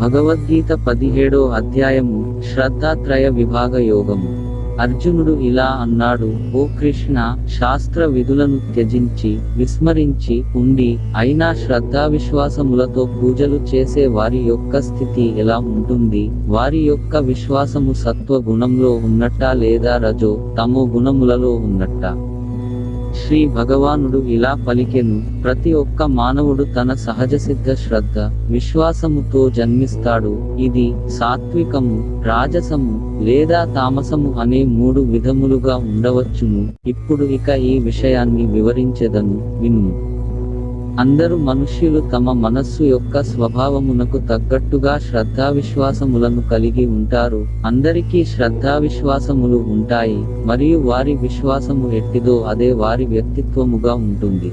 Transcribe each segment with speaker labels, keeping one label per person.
Speaker 1: భగవద్గీత పదిహేడో అధ్యాయము శ్రద్ధాత్రయ విభాగ యోగము. అర్జునుడు ఇలా అన్నాడు ఓ కృష్ణ శాస్త్ర విధులను త్యజించి విస్మరించి ఉండి అయినా శ్రద్ధావిశ్వాసములతో పూజలు చేసే వారి యొక్క స్థితి ఎలా ఉంటుంది? వారి యొక్క విశ్వాసము సత్వ గుణంలో ఉన్నట్టా లేదా రజో తమో గుణములలో ఉన్నట్టా? శ్రీ భగవానుడు ఇలా పలికెను ప్రతి ఒక్క మానవుడు తన సహజసిద్ధ శ్రద్ధ విశ్వాసముతో జన్మిస్తాడు ఇది సాత్వికము రాజసము లేదా తామసము అనే మూడు విధములుగా ఉండవచ్చును ఇప్పుడు ఇక ఈ విషయాన్ని వివరించెదను వినుము అందరు మనుష్యులు తమ మనస్సు యొక్క స్వభావమునకు తగ్గట్టుగా శ్రద్ధావిశ్వాసములను కలిగి ఉంటారు. అందరికీ శ్రద్ధావిశ్వాసములు ఉంటాయి మరియు వారి విశ్వాసము ఎట్టిదో అదే వారి వ్యక్తిత్వముగా ఉంటుంది.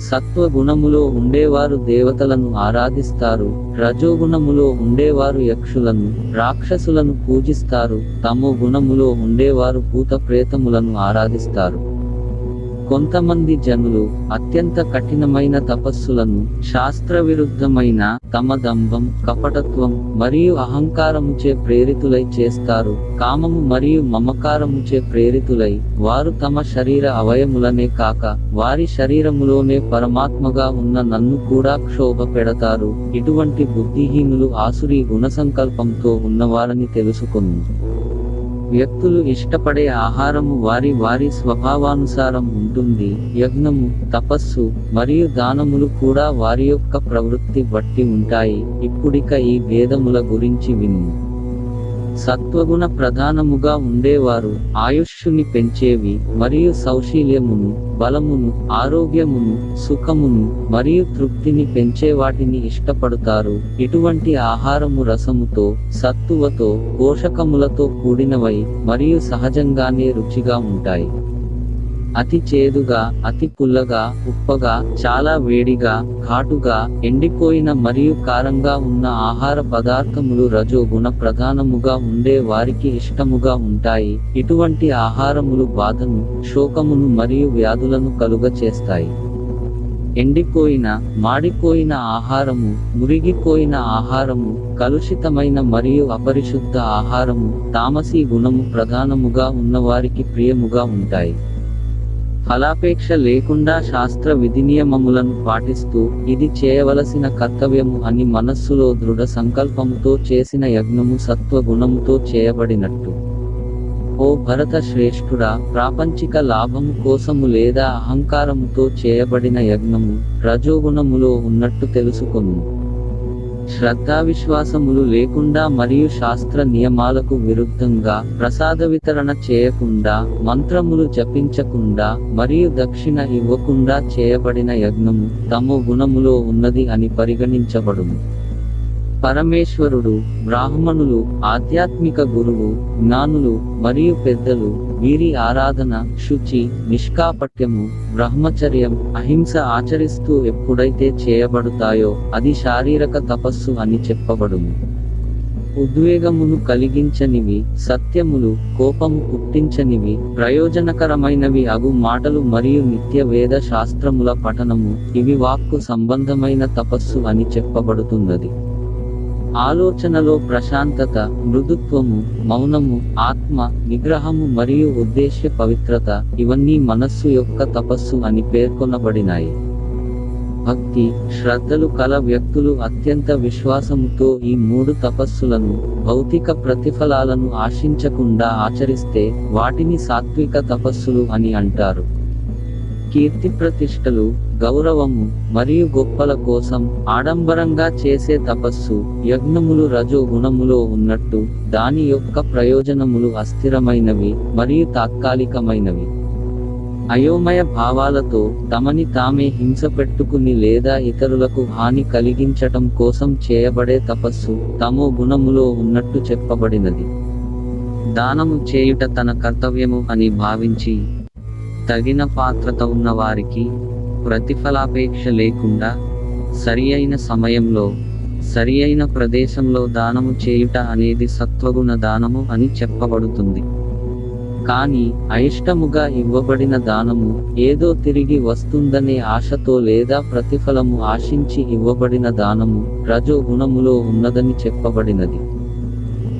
Speaker 1: సత్వ గుణములో ఉండేవారు దేవతలను ఆరాధిస్తారు రజోగుణములో ఉండేవారు యక్షులను రాక్షసులను పూజిస్తారు తమో గుణములో ఉండేవారు భూత ప్రేతములను ఆరాధిస్తారు. కొంతమంది జనులు అత్యంత కఠినమైన తపస్సులను శాస్త్ర విరుద్ధమైన తమ దంభం కపటత్వం మరియు అహంకారముచే ప్రేరితులై చేస్తారు. కామము మరియు మమకారముచే ప్రేరితులై వారు తమ శరీర అవయములనే కాక వారి శరీరములోనే పరమాత్మగా ఉన్న నన్ను కూడా క్షోభ పెడతారు. ఇటువంటి బుద్ధిహీనులు ఆసురి గుణసంకల్పంతో ఉన్నవారని తెలుసుకుంది వ్యక్తులు ఇష్టపడే ఆహారము వారి వారి స్వభావానుసారం ఉంటుంది. యజ్ఞము తపస్సు మరియు దానములు కూడా వారి యొక్క ప్రవృత్తి బట్టి ఉంటాయి. ఇప్పుడిక ఈ భేదముల గురించి విను. సత్వగుణ ప్రధానముగా ఉండేవారు. ఆయుష్యుని పెంచేవి మరియు సౌశీల్యమును బలమును ఆరోగ్యమును సుఖమును మరియు తృప్తిని పెంచే వాటిని ఇష్టపడతారు. ఇటువంటి ఆహారము రసముతో సత్తువతో పోషకములతో కూడినవై మరియు సహజంగానే రుచిగా ఉంటాయి. అతి చేదుగా అతి పుల్లగా ఉప్పగా చాలా వేడిగా ఘాటుగా ఎండిపోయిన మరియు కారంగా ఉన్న ఆహార పదార్థములు రజో గుణ ప్రధానముగా ఉండే వారికి ఇష్టముగా ఉంటాయి. ఇటువంటి ఆహారములు బాధను శోకమును మరియు వ్యాధులను కలుగ చేస్తాయి ఎండిపోయిన మాడిపోయిన ఆహారము మురిగిపోయిన ఆహారము కలుషితమైన మరియు అపరిశుద్ధ ఆహారము తామసీ గుణము ప్రధానముగా ఉన్నవారికి ప్రియముగా ఉంటాయి. ఫలాపేక్ష లేకుండా శాస్త్ర విధినియమములను పాటిస్తూ ఇది చేయవలసిన కర్తవ్యము అని మనస్సులో దృఢ సంకల్పముతో చేసిన యజ్ఞము సత్వగుణముతో చేయబడినట్టు. ఓ భరత శ్రేష్ఠుడా ప్రాపంచిక లాభము కోసము లేదా అహంకారముతో చేయబడిన యజ్ఞము రజోగుణములో ఉన్నట్టు తెలుసుకొను. శ్రద్ధావిశ్వాసములు లేకుండా మరియు శాస్త్ర నియమాలకు విరుద్ధంగా ప్రసాద వితరణ చేయకుండా మంత్రములు జపించకుండా మరియు దక్షిణ ఇవ్వకుండా చేయబడిన యజ్ఞము తమో గుణములో ఉన్నది అని పరిగణించబడును. పరమేశ్వరుడు బ్రాహ్మణులు ఆధ్యాత్మిక గురువు జ్ఞానులు మరియు పెద్దలు వీరి ఆరాధన శుచి నిష్కాపట్యము బ్రహ్మచర్యం అహింస ఆచరిస్తూ ఎప్పుడైతే చేయబడుతాయో అది శారీరక తపస్సు అని చెప్పబడును. ఉద్వేగమును కలిగించనివి సత్యములు కోపము పుట్టించనివి ప్రయోజనకరమైనవి అగు మాటలు మరియు నిత్య వేద శాస్త్రముల పఠనము ఇవి వాక్కు సంబంధమైన తపస్సు అని చెప్పబడుతున్నది. ఆలోచనలో ప్రశాంతత మృదుత్వము మౌనము ఆత్మ నిగ్రహము మరియు ఉద్దేశ్య పవిత్రత ఇవన్నీ మనస్సు యొక్క తపస్సు అని పేర్కొనబడినాయి. భక్తి శ్రద్ధలు కల వ్యక్తులు అత్యంత విశ్వాసముతో ఈ మూడు తపస్సులను భౌతిక ప్రతిఫలాలను ఆశించకుండా ఆచరిస్తే వాటిని సాత్విక తపస్సులు అని అంటారు. కీర్తి ప్రతిష్టలు గౌరవము మరియు గొప్పల కోసం ఆడంబరంగా చేసే తపస్సు యజ్ఞములు రజో గుణములో ఉన్నట్టు దాని యొక్క ప్రయోజనములు అస్థిరమైనవి మరియు తాత్కాలికమైనవి. అయోమయ భావాలతో తమని తామే హింస పెట్టుకుని లేదా ఇతరులకు హాని కలిగించటం కోసం చేయబడే తపస్సు తమో గుణములో ఉన్నట్టు చెప్పబడినది. దానము చేయుట తన కర్తవ్యము అని భావించి తగిన పాత్రత ఉన్నవారికి ప్రతిఫలాపేక్ష లేకుండా సరి అయిన సమయంలో సరి అయిన ప్రదేశంలో దానము చేయుట అనేది సత్వగుణ దానము అని చెప్పబడుతుంది. కానీ అయిష్టముగా ఇవ్వబడిన దానము ఏదో తిరిగి వస్తుందనే ఆశతో లేదా ప్రతిఫలము ఆశించి ఇవ్వబడిన దానము రజో గుణములో ఉన్నదని చెప్పబడినది.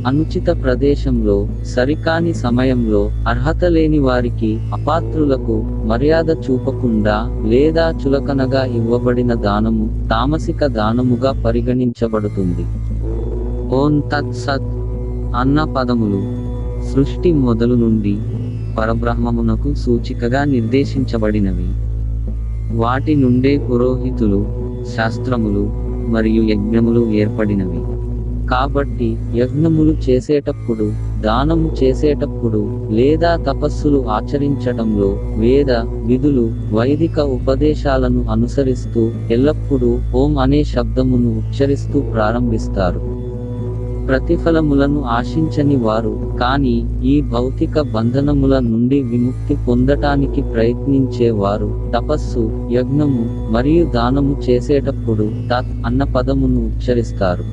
Speaker 1: అనుచిత ప్రదేశంలో సరికాని సమయంలో అర్హత లేని వారికి అపాత్రులకు మర్యాద చూపకుండా లేదా చులకనగా ఇవ్వబడిన దానము తామసిక దానముగా పరిగణించబడుతుంది. ఓం తత్ సత్ అన్న పదములు సృష్టి మొదలు నుండి పరబ్రహ్మమునకు సూచికగా నిర్దేశించబడినవి. వాటి నుండే పురోహితులు శాస్త్రములు మరియు యజ్ఞములు ఏర్పడినవి. కాబట్టి యజ్ఞములు చేసేటప్పుడు దానము చేసేటప్పుడు లేదా తపస్సులు ఆచరించటంలో వేద విధులు వైదిక ఉపదేశాలను అనుసరిస్తూ ఎల్లప్పుడూ ఓం అనే శబ్దమును ఉచ్చరిస్తూ ప్రారంభిస్తారు. ప్రతిఫలములను ఆశించని వారు కానీ ఈ భౌతిక బంధనముల నుండి విముక్తి పొందటానికి ప్రయత్నించేవారు తపస్సు యజ్ఞము మరియు దానము చేసేటప్పుడు తత్ అన్న పదమును ఉచ్చరిస్తారు.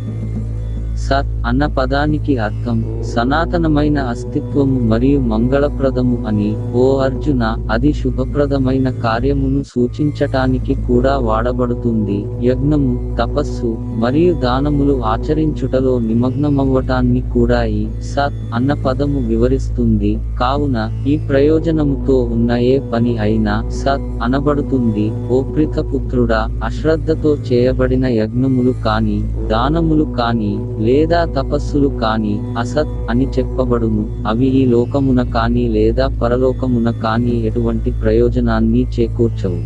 Speaker 1: సత్ అన్న పదానికి అర్థం సనాతనమైన అస్తిత్వము మరియు మంగళప్రదము అని ఓ అర్జున అది శుభప్రదమైన కార్యమును సూచించటానికి కూడా వాడబడుతుంది. యజ్ఞము తపస్సు మరియు దానములు ఆచరించుటలో నిమగ్నమవ్వటాన్ని కూడా ఈ సత్ అన్న పదము వివరిస్తుంది. కావున ఈ ప్రయోజనముతో ఉన్న ఏ పని అయినా సత్ అనబడుతుంది. ఓ పుత్రుడా అశ్రద్ధతో చేయబడిన యజ్ఞములు కాని దానములు కాని లేదా తపస్సులు కాని అసత్ అని చెప్పబడును. అవి ఈ లోకమున కాని లేదా పరలోకమున కాని ఎటువంటి ప్రయోజనాన్ని చేకూర్చవు.